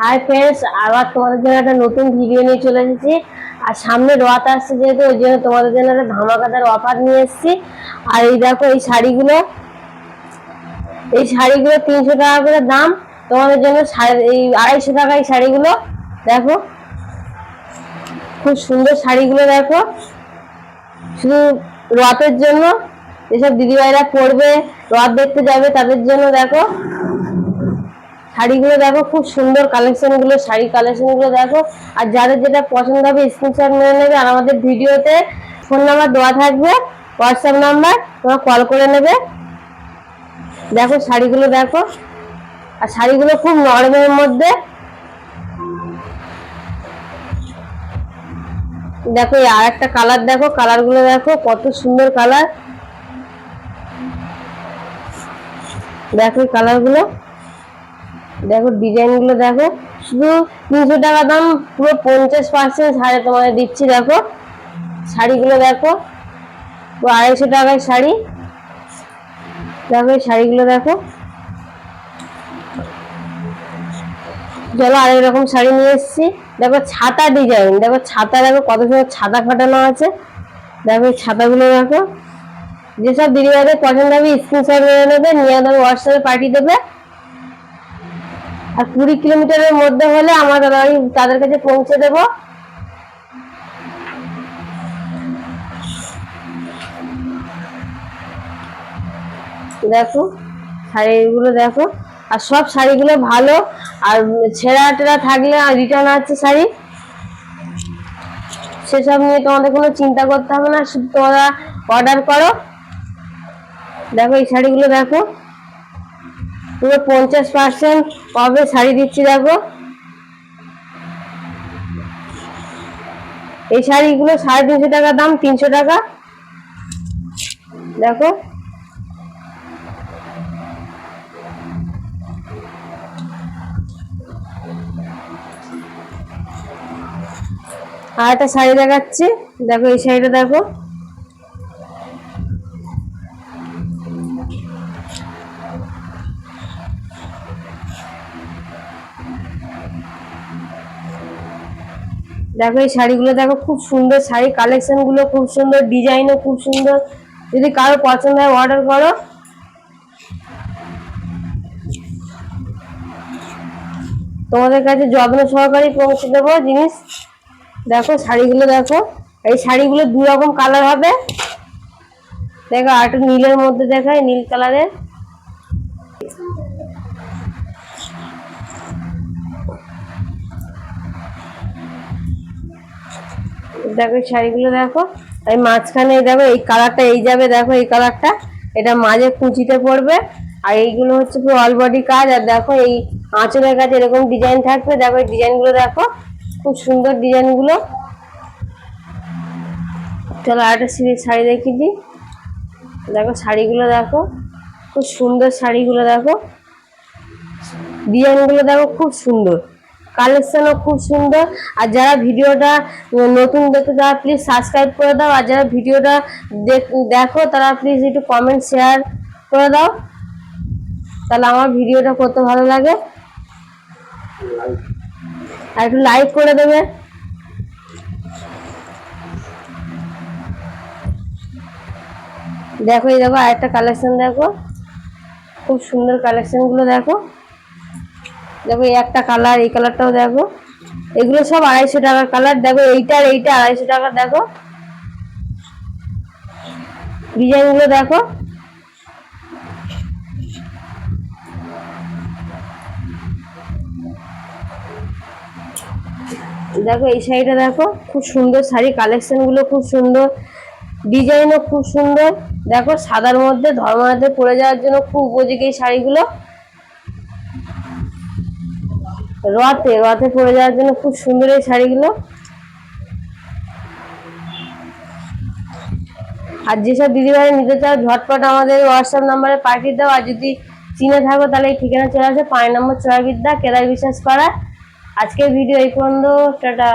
Hi friends আবার তোমাদের জন্য একটা নতুন ভিডিও নিয়ে চলে এসেছি। আর সামনে রথ আসছে যেহেতু, ওই জন্য তোমাদের জন্য একটা ধামাকাদার অফার নিয়ে এসেছি। আর এই দেখো, এই শাড়িগুলো এই শাড়িগুলো তিনশো টাকা করে দাম। তোমাদের জন্য এই আড়াইশো টাকা এই শাড়িগুলো, দেখো। খুব সুন্দর শাড়িগুলো, দেখো। শুধু রথের জন্য, যেসব দিদিভাইরা পরবে, রথ দেখতে যাবে তাদের জন্য, দেখো। শাড়িগুলো দেখো, খুব সুন্দর কালেকশনগুলো, শাড়ি কালেকশনগুলো দেখো। আর যাদের যেটা পছন্দ হবে স্ক্রিনশট মেরে নেবে আর আমাদের ভিডিওতে ফোন নাম্বার দেওয়া থাকবে হোয়াটসঅ্যাপ নাম্বার তোমরা কল করে নেবে। দেখো শাড়িগুলো দেখো। আর শাড়িগুলো খুব নরমের মধ্যে। দেখো আর একটা কালার দেখো কালারগুলো দেখো, কত সুন্দর কালার দেখো কালারগুলো। দেখো, ডিজাইনগুলো দেখো, শুধু তিনশো টাকা দাম, পুরো পঞ্চাশ পার্সেন্ট ছাড়ে তোমাদের দিচ্ছি, দেখো। শাড়িগুলো দেখো, পুরো আড়াইশো টাকায় শাড়ি। দেখো শাড়িগুলো দেখো। চলো, আরেক রকম শাড়ি নিয়ে এসেছি। দেখো, ছাতা ডিজাইন। দেখো, ছাতা দেখো, কত সুন্দর ছাতা ফাটানো আছে। দেখো ছাতাগুলো দেখো। যেসব দিদিভাইদের পছন্দ হবে, স্ক্রিনশট নিয়ে নেবে, নিয়ে দেবে হোয়াটসঅ্যাপে পাঠিয়ে দেবে। আর কুড়ি কিলোমিটারের মধ্যে হলে আমরা তাদের তাদের কাছে পৌঁছে দেব। দেখো, শাড়িগুলো দেখো। আর সব শাড়িগুলো ভালো। আর ছেঁড়া টেরা থাকলে রিটার্ন আছে শাড়ি। সেসব নিয়ে তোমাদের কোনো চিন্তা করতে হবে না, শুধু তোমরা অর্ডার করো। দেখো এই শাড়িগুলো দেখো। পুরো পঞ্চাশ পার্সেন্ট কবে শাড়ি দিচ্ছি দেখো। এই শাড়িগুলো সাড়ে তিনশো টাকা দাম, তিনশো টাকা। দেখো। আর একটা শাড়ি দেখাচ্ছি। দেখো এই শাড়িটা দেখো। দেখো, এই শাড়িগুলো দেখো, খুব সুন্দর শাড়ি কালেকশনগুলো, খুব সুন্দর ডিজাইনও খুব সুন্দর। যদি কারও পছন্দ হয় অর্ডার করো। তোমাদের কাছে যত্ন সহকারে পৌঁছে দেবো জিনিস। দেখো, শাড়িগুলো দেখো। এই শাড়িগুলো দু রকম কালার হবে। দেখো আরেকটা নীলের মধ্যে দেখায় নীল কালারের দেখো শাড়িগুলো দেখো, এই মাঝখানে দেখো, এই কালারটা এই যাবে, দেখো এই কালারটা এটা মাঝে কুচিতে পড়বে, আর এইগুলো হচ্ছে পুরো অল বডি কাজ। আর দেখো এই আঁচলের কাছে এরকম ডিজাইন থাকবে, দেখো এই ডিজাইনগুলো দেখো, খুব সুন্দর ডিজাইনগুলো চলো আরেকটা সিঁড়ির শাড়ি দেখিয়ে দিই। দেখো শাড়িগুলো দেখো, খুব সুন্দর শাড়িগুলো দেখো। ডিজাইনগুলো দেখো খুব সুন্দর। কালেকশনও খুব সুন্দর। আর যারা ভিডিওটা নতুন দেখতে, তারা প্লিজ সাবস্ক্রাইব করে দাও। আর যারা ভিডিওটা দেখ- দেখো, তারা প্লিজ একটু কমেন্ট শেয়ার করে দাও। তাহলে আমার ভিডিওটা করতে ভালো লাগে। আর একটু লাইক করে দেবে। দেখো, এই দেখো, আরেকটা কালেকশন দেখো। খুব সুন্দর কালেকশনগুলো দেখো। দেখো এই একটা কালার, এই কালারটাও দেখো। এগুলো সব আড়াইশো টাকার কালার। দেখো এইটা এইটা আড়াইশো টাকা, দেখো। ডিজাইনগুলো দেখো। দেখো এই শাড়িটা দেখো, খুব সুন্দর শাড়ি কালেকশনগুলো খুব সুন্দর। ডিজাইনও খুব সুন্দর। দেখো সাদার মধ্যে ধর্মনাথে পরে যাওয়ার জন্য খুব উপযোগী এই শাড়িগুলো। রথে রথে পরে যাওয়ার জন্য খুব সুন্দর এই শাড়িগুলো। আর যেসব দিদিভাই নিতে চাও, ঝটপট আমাদের হোয়াটসঅ্যাপ নাম্বারে পাঠিয়ে দাও। আর যদি চিনে থাকো, তাহলে এই ঠিকানা চলে আসে পাঁচ নম্বর চয়াবিদ্যা কেদার বিশ্বাস করা আজকের ভিডিও এই পর্যন্ত, টাটা।